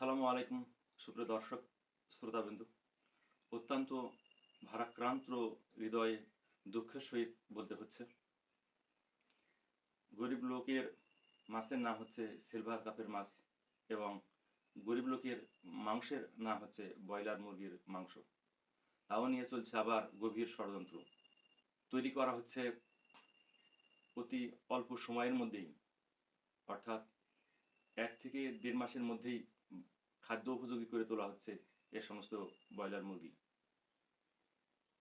আসসালামু আলাইকুম, সুপ্রিয় দর্শক, শ্রোতাবিন্দু। অত্যন্ত ভারাক্রান্ত হৃদয়ে দুঃখের সহিত বলতে হচ্ছে, গরিব লোকের মাছের নাম হচ্ছে সিলভার কাপের মাছ এবং গরিব লোকের মাংসের নাম হচ্ছে ব্রয়লার মুরগির মাংস। তাও নিয়ে চলছে আবার গভীর ষড়যন্ত্র। তৈরি করা হচ্ছে অতি অল্প সময়ের মধ্যেই, অর্থাৎ এক থেকে দেড় মাসের মধ্যেই খাদ্য উপযোগী করে তোলা হচ্ছে এ সমস্ত ব্রয়লার মুরগি।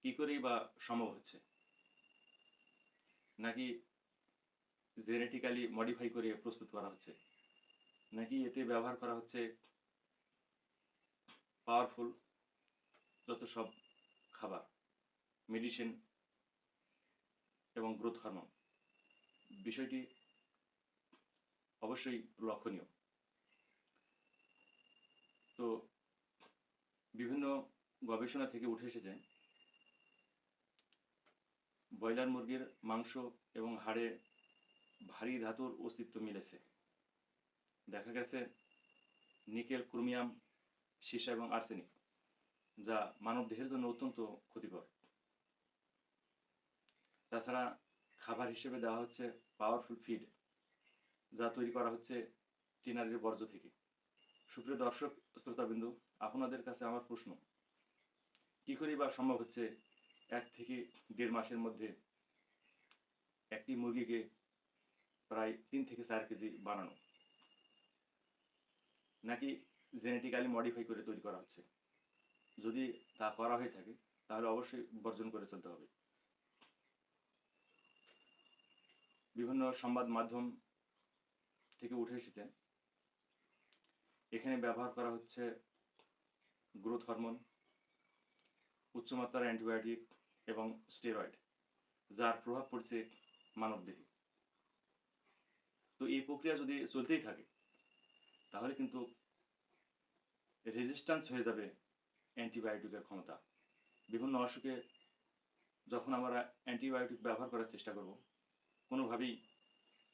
কি করেই বা সম্ভব হচ্ছে? নাকি জেনেটিক্যালি মডিফাই করে প্রস্তুত করা হচ্ছে? নাকি এতে ব্যবহার করা হচ্ছে পাওয়ারফুল যত সব খাবার মেডিসিন এবং গ্রোথ হরমোন বিষয়টি অবশ্যই লক্ষণীয়। তো বিভিন্ন গবেষণা থেকে উঠে এসেছে ব্রয়লার মুরগির মাংস এবং হাড়ে ভারী ধাতুর অস্তিত্ব মিলেছে। দেখা গেছে নিকেল, ক্রোমিয়াম, সীসা এবং আর্সেনিক, যা মানব দেহের জন্য অত্যন্ত ক্ষতিকর। তাছাড়া খাবার হিসেবে দেওয়া হচ্ছে পাওয়ারফুল ফিড যা তৈরি করা হচ্ছে টিনারের বর্জ্য থেকে। সুপ্রিয় দর্শক, শ্রোতাবিন্দু, আপনাদের কাছে আমার প্রশ্ন। কি করে বা সম্ভব হচ্ছে এক থেকে দেড় মাসের মধ্যে একটি মুরগিকে প্রায় তিন থেকে চার কেজি বানানো? নাকি জেনেটিক্যালি মডিফাই করে তৈরি করা হচ্ছে? যদি তা করা হয়ে থাকে, তাহলে অবশ্যই বর্জন করে চলতে হবে। বিভিন্ন সংবাদ মাধ্যম থেকে উঠে এসেছে এখানে ব্যবহার করা হচ্ছে গ্রোথ হরমোন উচ্চমাত্রার অ্যান্টিবায়োটিক এবং স্টেরয়েড, যার প্রভাব পড়ছে মানবদেহে। তো এই প্রক্রিয়া যদি চলতেই থাকে, তাহলে কিন্তু রেজিস্ট্যান্স হয়ে যাবে অ্যান্টিবায়োটিকের ক্ষমতা। বিভিন্ন অসুখে যখন আমরা অ্যান্টিবায়োটিক ব্যবহার করার চেষ্টা করব, কোনোভাবেই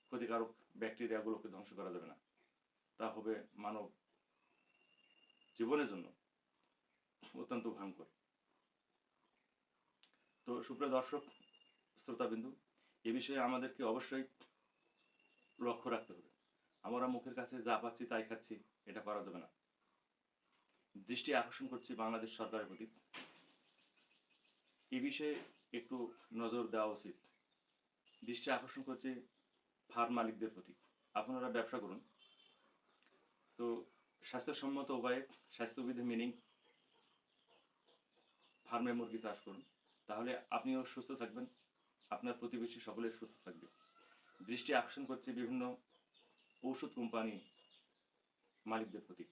ক্ষতিকারক ব্যাকটেরিয়াগুলোকে ধ্বংস করা যাবে না। তা হবে মানব জীবনের জন্য অত্যন্ত ভয়ঙ্কর। তো সুপ্রিয় দর্শক, শ্রোতাবিন্দু, এ বিষয়ে আমাদেরকে অবশ্যই লক্ষ্য রাখতে হবে। আমরা মুখের কাছে যা পাচ্ছি তাই খাচ্ছি, এটা করা যাবে না। দৃষ্টি আকর্ষণ করছি বাংলাদেশ সরকারের প্রতি। এ বিষয়ে একটু নজর দেওয়া উচিত। দৃষ্টি আকর্ষণ করছে ফার্ম মালিকদের প্রতি। আপনারা ব্যবসা করুন। তো স্বাস্থ্যসম্মত উপায়ে স্বাস্থ্যবিধি মেনেই ফার্মে মুরগি চাষ করুন। তাহলে আপনিও সুস্থ থাকবেন, আপনার প্রতিবেশী সকলে সুস্থ থাকবে। দৃষ্টি আকর্ষণ করছে বিভিন্ন ঔষধ কোম্পানি মালিকদের প্রতি।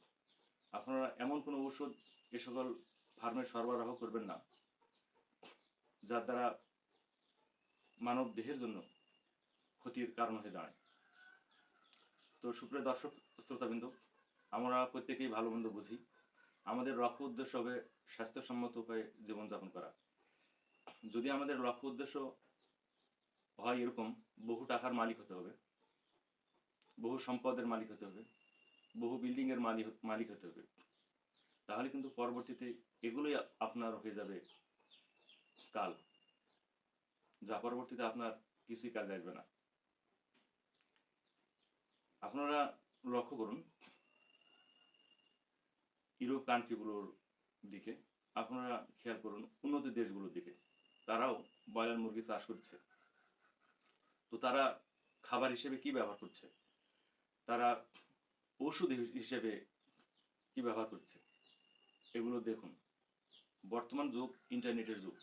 আপনারা এমন কোনো ঔষধ এ সকল ফার্মে সরবরাহ করবেন না, যার দ্বারা মানব দেহের জন্য ক্ষতির কারণ হয়ে দাঁড়ায়। তো সুপ্রিয় দর্শক, শ্রোতাবিন্দু আমরা প্রত্যেকেই ভালো মন্দ বুঝি। আমাদের লক্ষ্য উদ্দেশ্য হবে স্বাস্থ্যসম্মত উপায়ে জীবনযাপন করা। যদি আমাদের লক্ষ্য উদ্দেশ্য হয় এরকম, বহু টাকার মালিক হতে হবে, বহু সম্পদের মালিক হতে হবে, বহু বিল্ডিং এর মালিক মালিক হতে হবে, তাহলে কিন্তু পরবর্তীতে এগুলোই আপনার হয়ে যাবে কাল। যা পরবর্তীতে আপনার কিছুই কাজে আসবে না। আপনারা লক্ষ্য করুন ইউরোপ কান্ট্রিগুলোর দিকে আপনারা খেয়াল করুন, উন্নত দেশগুলোর দিকে। তারাও ব্রয়লার মুরগি চাষ করছে। তো তারা খাবার হিসেবে কি ব্যবহার করছে? তারা ওষুধ হিসেবে কি ব্যবহার করছে? এগুলো দেখুন। বর্তমান যুগ, ইন্টারনেটের যুগ।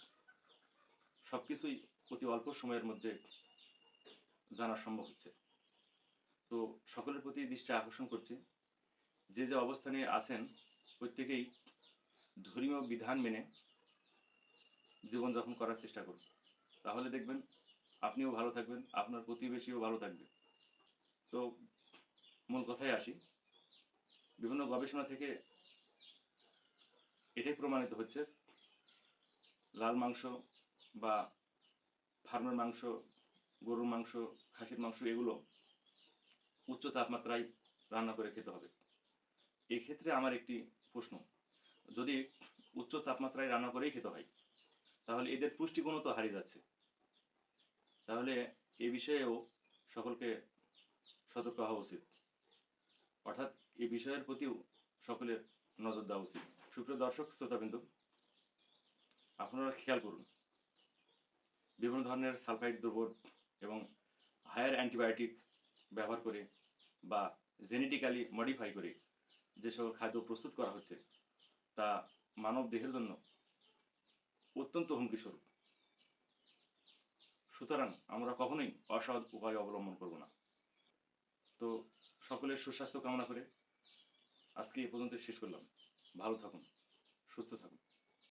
সব কিছুই অতি অল্প সময়ের মধ্যে জানা সম্ভব হচ্ছে। তো সকলের প্রতি দৃষ্টি আকর্ষণ করছে। যে যে অবস্থানে আছেন প্রত্যেকেই ধর্মীয় বিধান মেনে জীবনযাপন করার চেষ্টা করুন। তাহলে দেখবেন আপনিও ভালো থাকবেন, আপনার প্রতিবেশীও ভালো থাকবে। তো মূল কথায় আসি, বিভিন্ন গবেষণা থেকে এটাই প্রমাণিত হচ্ছে, লাল মাংস বা ফার্মের মাংস, গরুর মাংস, খাসির মাংস এগুলো উচ্চ তাপমাত্রায় রান্না করে খেতে হবে। এক্ষেত্রে আমার একটি প্রশ্ন। যদি উচ্চ তাপমাত্রায় রান্না করেই খেতে হয়, তাহলে এদের পুষ্টিগুণও তো হারিয়ে যাচ্ছে। তাহলে এ বিষয়েও সকলকে সতর্ক হওয়া উচিত। অর্থাৎ এ বিষয়ের প্রতিও সকলের নজর দেওয়া উচিত। সুপ্রিয় দর্শক, শ্রোতাবিন্দু, আপনারা খেয়াল করুন, বিভিন্ন ধরনের সালফাইড দ্রব্য এবং হায়ার অ্যান্টিবায়োটিক ব্যবহার করে বা জেনেটিক্যালি মডিফাই করে যে সকল খাদ্য প্রস্তুত করা হচ্ছে, তা মানব দেহের জন্য অত্যন্ত হুমকিস্বরূপ। সুতরাং আমরা কখনোই অসৎ উপায় অবলম্বন করব না। তো সকলের সুস্বাস্থ্য কামনা করে আজকে এ পর্যন্ত শেষ করলাম। ভালো থাকুন, সুস্থ থাকুন।